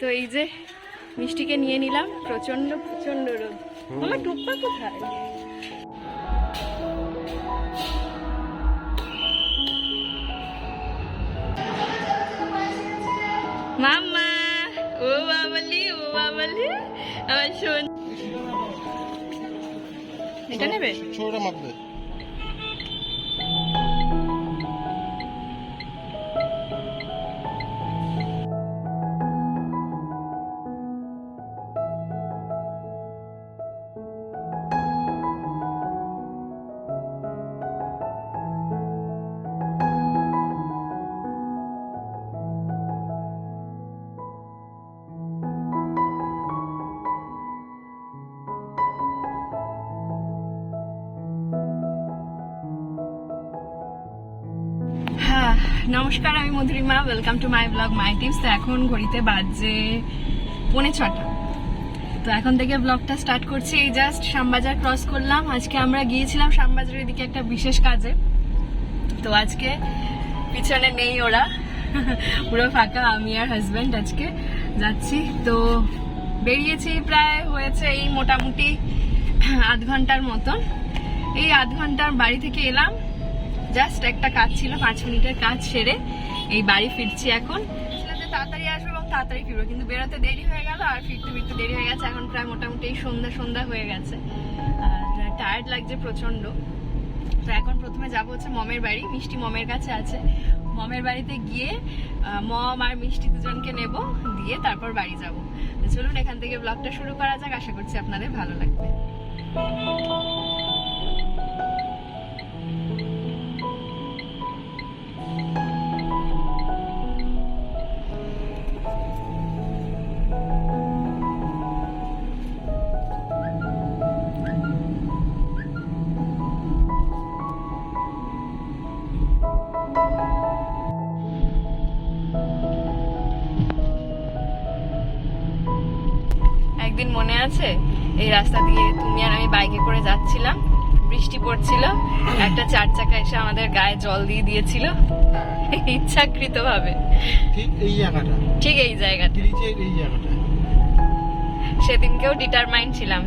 তো এই যে মিষ্টিকে নিয়ে নিলাম প্রচণ্ড প্রচণ্ড রোদ। আমার টুপ্পা কোথায়? মাম্মা ও বাবলি ও বাবলি আমার শোন। এটা নেবে? ছোটটা মাপবে নমস্কার, আমি Madhurima. Welcome to my blog my tips তো এখন ঘড়িতে বাজে পৌনে ছটা। তো এখন থেকে ব্লগটা স্টার্ট করছি। এই জাস্ট শ্যামবাজার ক্রস করলাম। আজকে আমরা গিয়েছিলাম শ্যামবাজারের দিকে একটা বিশেষ কাজে। তো আজকে পিছনে নেই ওরা। পুরো ফাঁকা, আমি আর হাজব্যান্ড আজকে যাচ্ছি। তো বেরিয়েছি প্রায়, হয়েছে এই মোটামুটি আধ ঘণ্টার মতন। এই আধ ঘণ্টার বাড়ি থেকে এলাম। জাস্ট একটা কাজ ছিল, পাঁচ মিনিটের কাজ সেরে এই বাড়ি ফিরছি এখন। তাড়াতাড়ি আসব এবং তাড়াতাড়ি ফিরবো, কিন্তু বেরোতে দেরি হয়ে গেল আর ফিরতে ফিরতে দেরি হয়ে গেছে। এখন প্রায় মোটামুটি সন্ধ্যা সন্ধ্যা হয়ে গেছে। আর টায়ার্ড লাগছে প্রচণ্ড তো এখন প্রথমে যাব হচ্ছে মমের বাড়ি, মিষ্টি মমের কাছে আছে। মমের বাড়িতে গিয়ে মম আর মিষ্টি দুজনকে নেব, দিয়ে তারপর বাড়ি যাব। চলুন এখান থেকে ব্লগটা শুরু করা যাক, আশা করছি আপনাদের ভালো লাগবে। একদিন মনে আছে এই রাস্তা দিয়ে তুমি আর আমি বাইকে করে যাচ্ছিলাম বৃষ্টি পড়ছিল একটা চার চাকা এসে আমাদের গায়ে জল দিয়ে দিয়েছিল ইচ্ছাকৃত ভাবে ঠিক এই জায়গাটা। ঠিক এই জায়গাটা। এই জায়গাটা। সেদিনকেও ডিটারমাইন্ড ছিলাম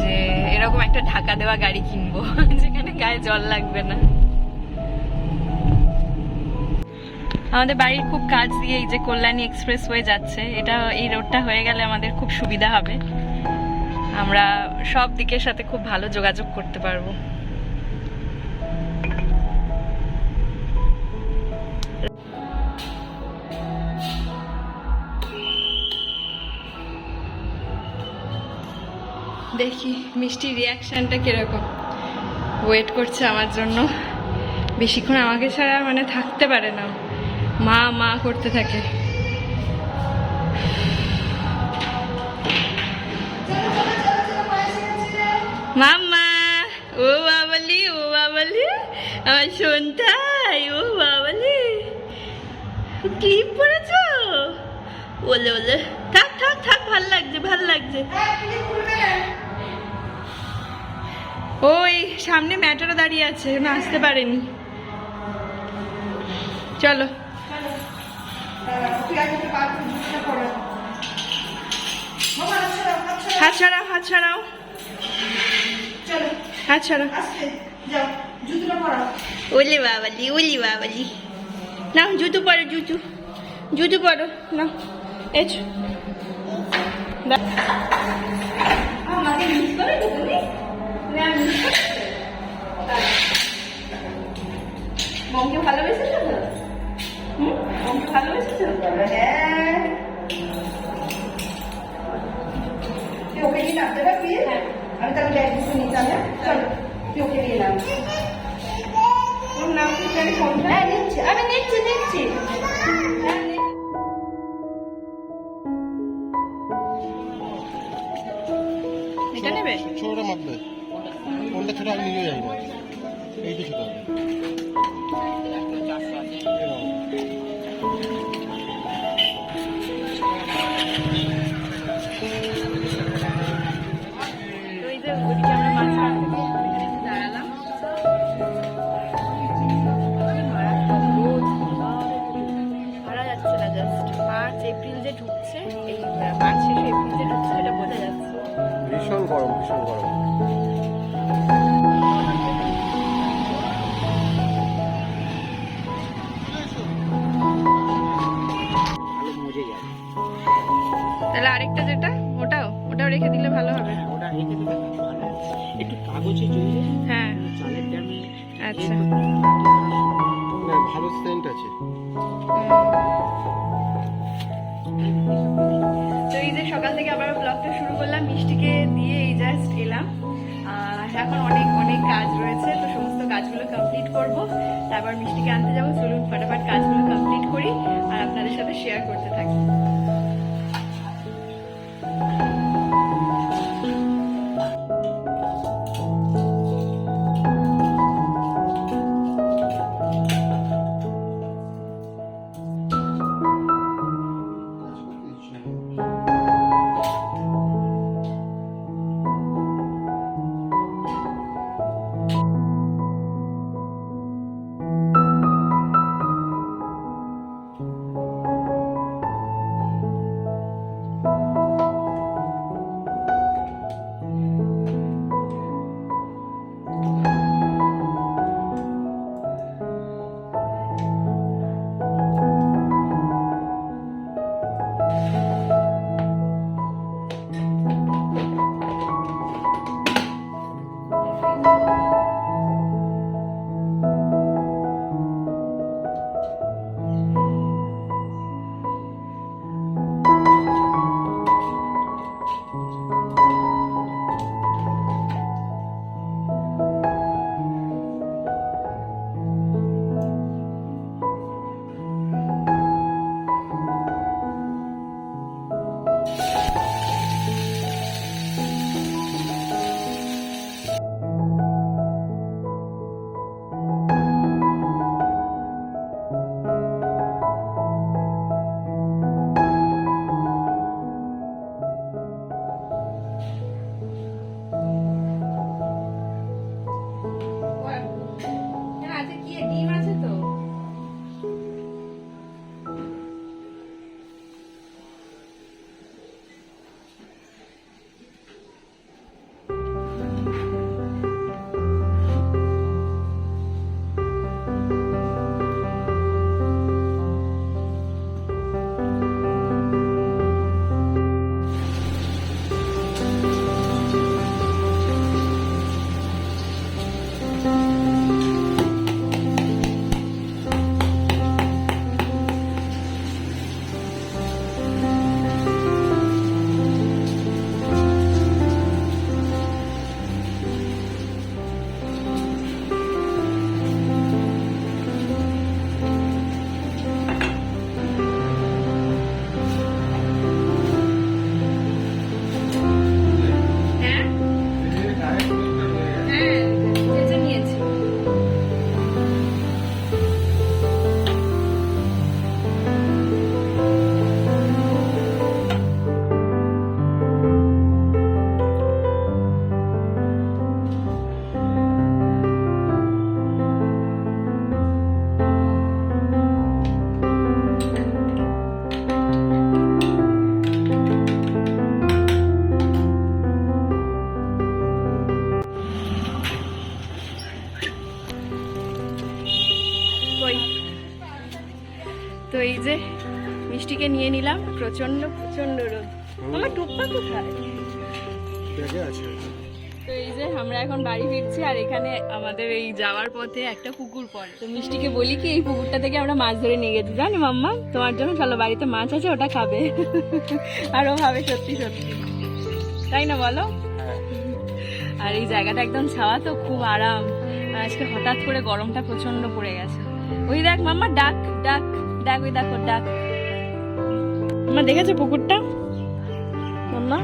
যে এরকম একটা ঢাকা দেওয়া গাড়ি কিনবো যেখানে গায়ে জল লাগবে না। আমাদের বাড়ির খুব কাজ দিয়ে এই যে কল্যাণী এক্সপ্রেস হয়ে যাচ্ছে, এটা এই রোডটা হয়ে গেলে আমাদের খুব সুবিধা হবে। আমরা সব দিকের সাথে খুব ভালো যোগাযোগ করতে পারব। দেখি মিষ্টির রিয়াকশনটা কীরকম। ওয়েট করছে আমার জন্য। বেশিক্ষণ আমাকে ছাড়া মানে থাকতে পারে না। মা মা করতে থাকে। মাম্মা, ও বাবালি ও বাবালি, আমার শোনতাই ও বাবালি। ক্লিপ পরেছো ওলে ওলে থাক থাক থাক, ভালো লাগছে ভালো লাগছে। ওই, সামনে ম্যাটারও দাঁড়িয়ে আছে আসতে পারেনি। চলো। হাত ছাড়াও হাত ছাড়াও। হাত ছাড়াও ওলে বাবালি ওলি বাবালি। নাও জুতো পরো জুতো। জুতো পরো না মিস মমকে ভালোবেসেছো তো? হ্যাঁ ওকে নিয়ে নামতে পারবি আমি তাহলে ব্যাগ কিছু নাম ওর নাম কি জানি কোনটা ছোটটা মাপবে ছোট, আমি নিয়ে যাব এইটা ছোট করলাম মিষ্টিকে দিয়ে এই জাস্ট এলাম। এখন অনেক অনেক কাজ রয়েছে, তো সমস্ত কাজগুলো কমপ্লিট করব। তারপর মিষ্টিকে আনতে যাব, চলুন ফটাফট কাজগুলো কমপ্লিট করি আর আপনাদের সাথে শেয়ার করতে থাকি। প্রচণ্ড প্রচণ্ড রোদ। আমার টুপ্পা কোথায়? আছে। তো এই যে আমরা এখন বাড়ি ফিরছি আর এখানে আমাদের এই যাওয়ার পথে একটা পুকুর পড়ে। তো মিষ্টিকে বলি কি এই পুকুরটা থেকে আমরা মাছ ধরে নিয়ে গেছি জানো মাম্মা? তোমার জন্য চলো বাড়িতে মাছ আছে ওটা খাবে। আর ও ভাবে সত্যি সত্যি। তাই না বলো? আর এই জায়গাটা একদম ছাওয়া তো খুব আরাম। আর আজকে হঠাৎ করে গরমটা প্রচণ্ড পড়ে গেছে। ওই দেখ মাম্মা ডাক ডাক ডাক ওই দেখো ডাক। মাম্মা দেখেছ পুকুরটা? মাম্মা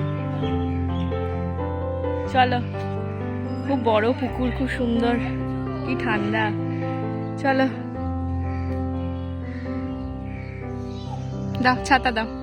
চলো, খুব বড় পুকুর, খুব সুন্দর, কি ঠান্ডা। চলো। দাও, ছাতা দাও।